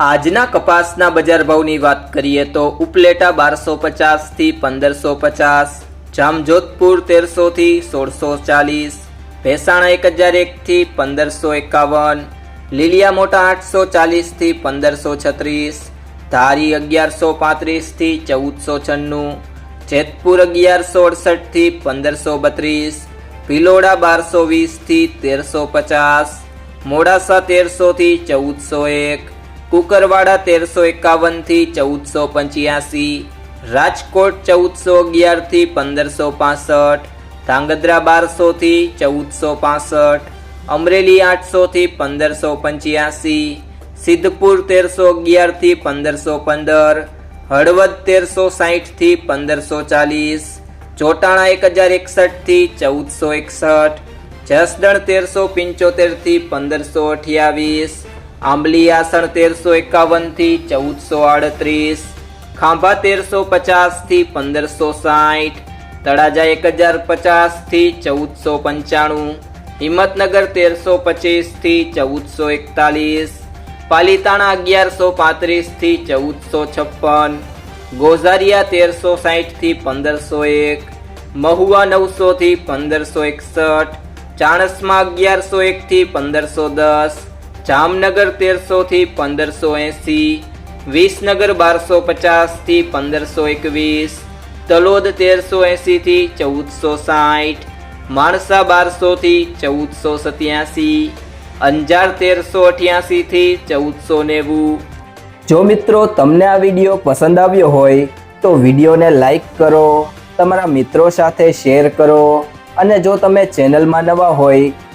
આજના કપાસના બજાર ભાવની વાત કરીએ તો ઉપલેટા બારસો પચાસથી પંદરસો પચાસ, જામજોધપુર તેરસો થી સોળસો ચાલીસ, ભેસાણા એક હજાર એક થી પંદરસો એકાવન, લીલિયા મોટા આઠસો ચાલીસથી પંદરસો છત્રીસ, ધારી અગિયારસો પાંત્રીસથી ચૌદસો છન્નું, જેતપુર અગિયારસો અડસઠથી પંદરસો બત્રીસ, ભિલોડા બારસો વીસથી તેરસો પચાસ, મોડાસા તેરસો થી ચૌદસો એક કુકરવાડા તેરસો એકાવનથી ચૌદસો પંચ્યાસી, રાજકોટ ચૌદસો અગિયારથી પંદરસો પાસઠ, ધાંગધ્રા બારસો થી ચૌદસો પાસઠ, અમરેલી આઠસો થી પંદરસો પંચ્યાસી, સિદ્ધપુર તેરસો અગિયારથી પંદરસો પંદર, હળવદ તેરસો સાહીઠથી પંદરસો ચાલીસ, ચોટાણા એક હજાર એકસઠથી ચૌદસો એકસઠ, જસદણ તેરસો પંચોતેરથી પંદરસો અઠ્યાવીસ આંબલી આસણ તેરસો એકાવનથી ચૌદસો આડત્રીસ, ખાંભા તેરસો પચાસથી પંદરસો સાઠ તળાજા એક હજાર પચાસથી ચૌદસો પંચાણું, હિંમતનગર તેરસો પચીસથી ચૌદસો એકતાલીસ, પાલીતાણા અગિયારસો પાંત્રીસથી ચૌદસો છપ્પન, ગોઝારિયા તેરસો સાઠથી પંદરસો એક, મહુવા નવસો થી પંદરસો એકસઠ, ચાણસમાં અગિયારસો એક થી પંદરસો દસ જામનગર તેરસો થી પંદરસો એંસી, વિસનગર બારસો પચાસથી પંદરસો એકવીસ, તલોદ તેરસો એંસીથી ચૌદસો સાઠ, માણસા બારસો થી ચૌદસો સત્યાસી, અંજાર તેરસો અઠ્યાસી થી ચૌદસો નેવું. જો મિત્રો તમને આ વીડિયો પસંદ આવ્યો હોય, તો વિડીયોને લાઈક કરો, તમારા મિત્રો સાથે શેર કરો, અને જો તમે ચેનલમાં નવા હોય